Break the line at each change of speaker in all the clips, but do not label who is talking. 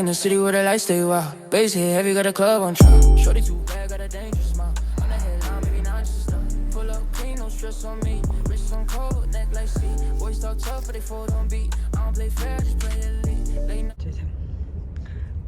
in the city where the lights stay wild. Base hit heavy, got a club on trial. Shorty too bad, got a dangerous smile. On the headline, maybe not just stop. Pull up clean, no stress on me. Wrist on cold, neck like sea. Boys talk tough, but they fold on beat. I don't play fair, just play elite. Late night.
Тетя.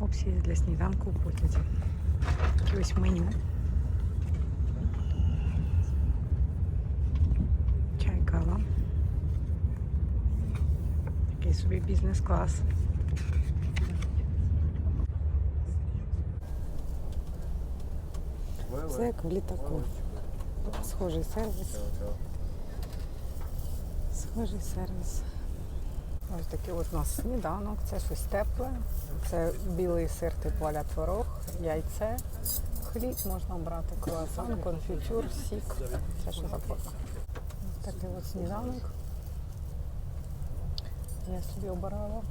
Опції для сніданку в потязі. Таке ось меню. Чай, кава. Такий собі бізнес-клас. Це як в літаку. Схожий сервіс. Схожий сервіс. Ось такий от у нас сніданок, це щось тепле. Це білий сир типу аля творог, яйце, хліб можна брати, круасан, конфітюр, сік. Це що завгодно. Ось такий от сніданок. Я собі обирала.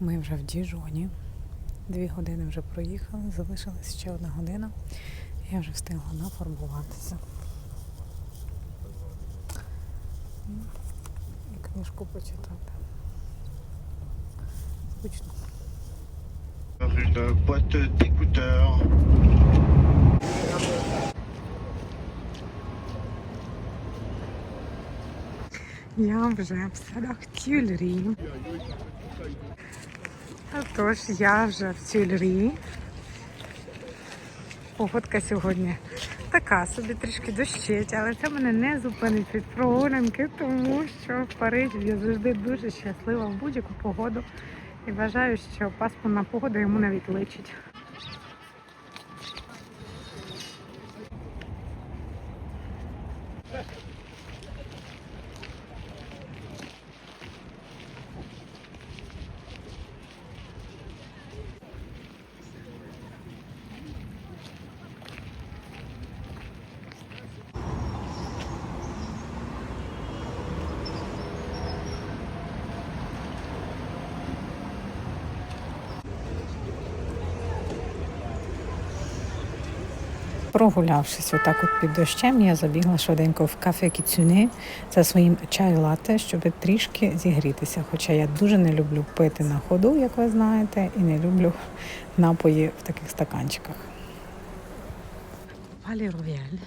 Ми вже в Діжоні. Дві години вже проїхали, залишилась ще одна година. Я вже встигла нафарбуватися. І книжку почитати. Скучно. Я вже в садах тюльрі. Тож я вже в тюльрі. Погодка сьогодні така собі трішки дощить, але це мене не зупинить від прогулянки, тому що в Парижі я завжди дуже щаслива в будь-яку погоду і вважаю, що пасмурна погода йому навіть личить. Прогулявшись отак от під дощем, я забігла швиденько в кафе Кіцюне за своїм чаю латте, щоб трішки зігрітися. Хоча я дуже не люблю пити на ходу, як ви знаєте, і не люблю напої в таких стаканчиках. Палі Рояль.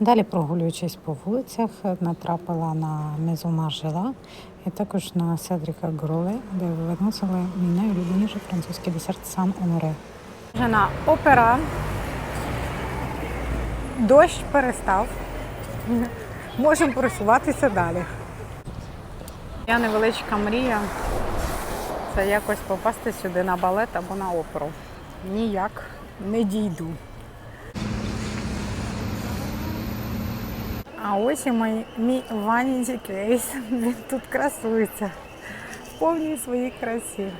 Далі, прогулюючись по вулицях, натрапила на Мезу Маржела і також на Седріка Гроле, де виносили мій найулюбленіший французький десерт Сан Оноре. Жена опера. Дощ перестав. Можемо просуватися далі. Я невеличка мрія. Це якось попасти сюди на балет або на оперу. Ніяк не дійду. А ось і мій, мій Vanity кейс. Він тут красується. В повній своїй красі.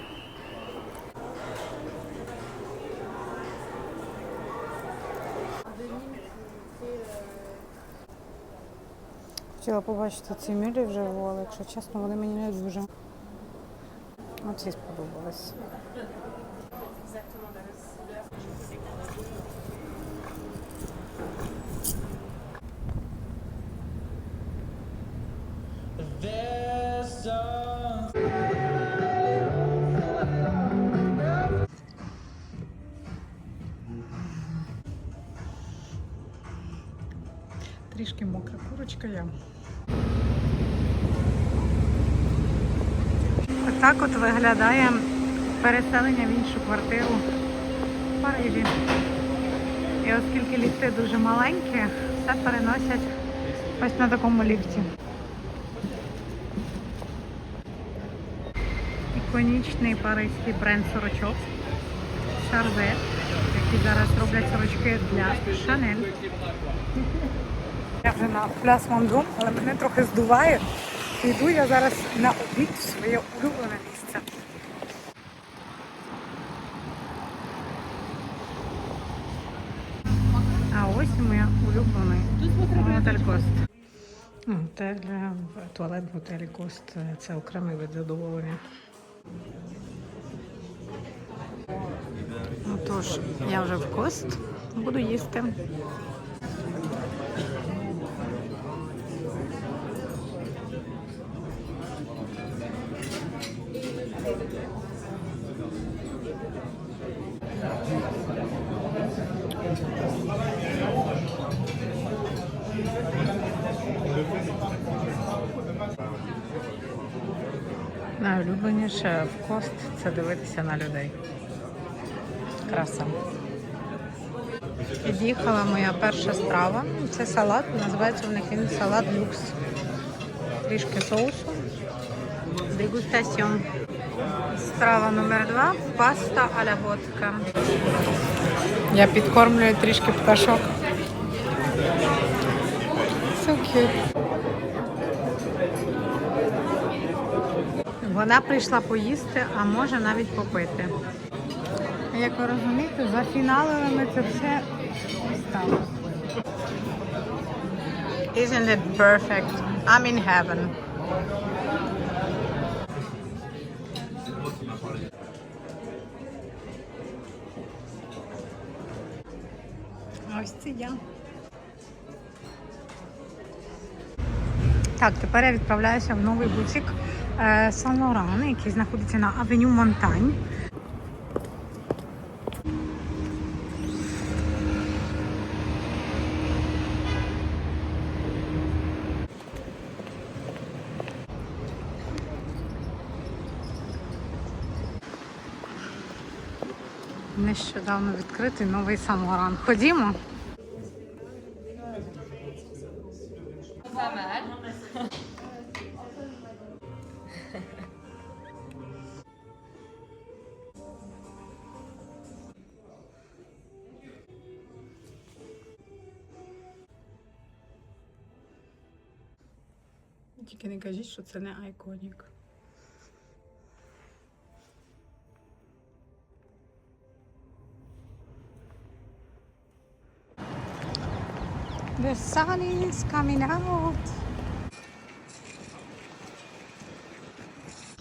Хотіла побачити ці мюлі вживу, але якщо чесно, вони мені не дуже. Оці сподобались. Мокра я. Отак от виглядає переселення в іншу квартиру в Парижі. І оскільки ліфти дуже маленькі, все переносять ось на такому ліфті. Іконічний паризький бренд сорочок Шарзе, які зараз роблять сорочки для Шанель. Я вже на пляс Мондом, але мене трохи здуває. Йду я зараз на обід в своє улюблене місце. А ось і моя улюблений готель Кост. Готель, е, туалет в готелі Кост це окремий вид задоволення. Ну Тож я вже в кост буду їсти. Найулюбленіше в кост це дивитися на людей. Краса. Під'їхала моя перша страва. Це салат. Називається в них він салат люкс. Трішки соусу. Дегустаціон. Страва номер два паста аля водка. Я підкормлюю трішки пташок. So cute. Вона прийшла поїсти, а може навіть попити. Як ви розумієте, за фіналами ми це все стало. Isn't it perfect? I'm in heaven. Ось це я. Так, тепер я відправляюся в новий бутик Сан Лоран, який знаходиться на Авеню Монтань. Нещодавно відкритий новий Сан Лоран. Ходімо. Тільки не кажіть, що це не айконік. The sun is coming out.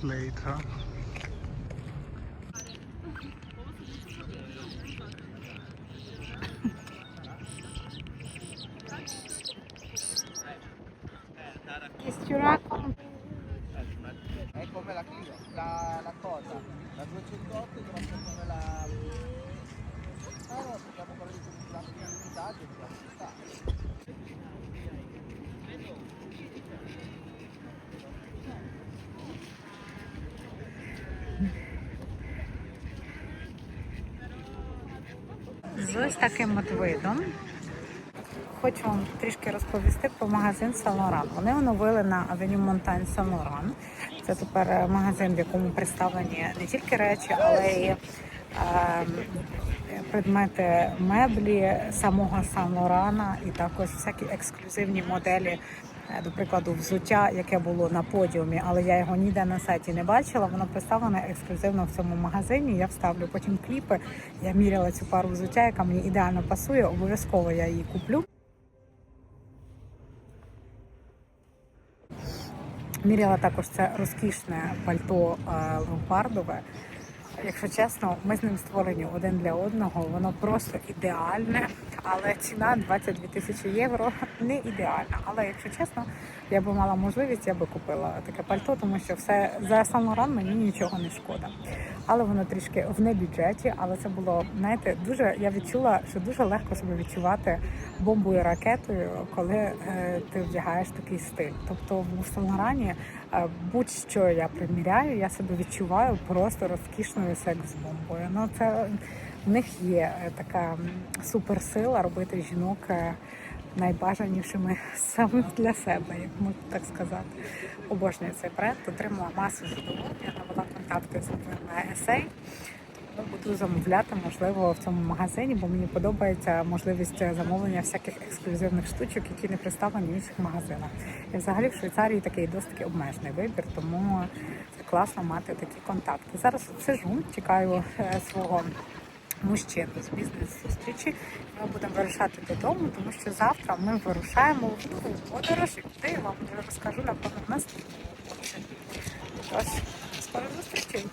Later.
Ось таким от видом. Хочу вам трішки розповісти про магазин Laurent. Вони оновили на Авеню Монтань Laurent. Це тепер е, магазин, в якому представлені не тільки речі, але й е, предмети меблі самого Сан Лорана і також всякі ексклюзивні моделі. Е, До прикладу, взуття, яке було на подіумі, але я його ніде на сайті не бачила. Воно представлене ексклюзивно в цьому магазині. Я вставлю потім кліпи. Я міряла цю пару взуття, яка мені ідеально пасує. Обов'язково я її куплю. Міряла також це розкішне пальто е, леопардове. Якщо чесно, ми з ним створені один для одного. Воно просто ідеальне, але ціна 22 тисячі євро не ідеальна. Але якщо чесно, я би мала можливість, я би купила таке пальто, тому що все за Сан Лоран мені нічого не шкода. Але воно трішки в небюджеті, але це було, знаєте, дуже я відчула, що дуже легко себе відчувати бомбою ракетою, коли е, ти вдягаєш такий стиль. Тобто в Сан Лорані будь-що я приміряю, я себе відчуваю просто розкішною секс-бомбою. Ну це в них є е, така суперсила робити жінок. е, Найбажанішими саме для себе, як можна так сказати. Обожнюю цей проект, отримала масу задоволення, навела контакти з на есей. Тому буду замовляти, можливо, в цьому магазині, бо мені подобається можливість замовлення всяких ексклюзивних штучок, які не представлені в інших магазинах. І взагалі в Швейцарії такий досить обмежений вибір, тому це класно мати такі контакти. Зараз сижу, чекаю е, свого мужчину з бізнес-зустрічі. Ми будемо вирушати додому, тому що завтра ми вирушаємо в подорож, і куди я вам розкажу напевно році. Тож, скоро зустрічей!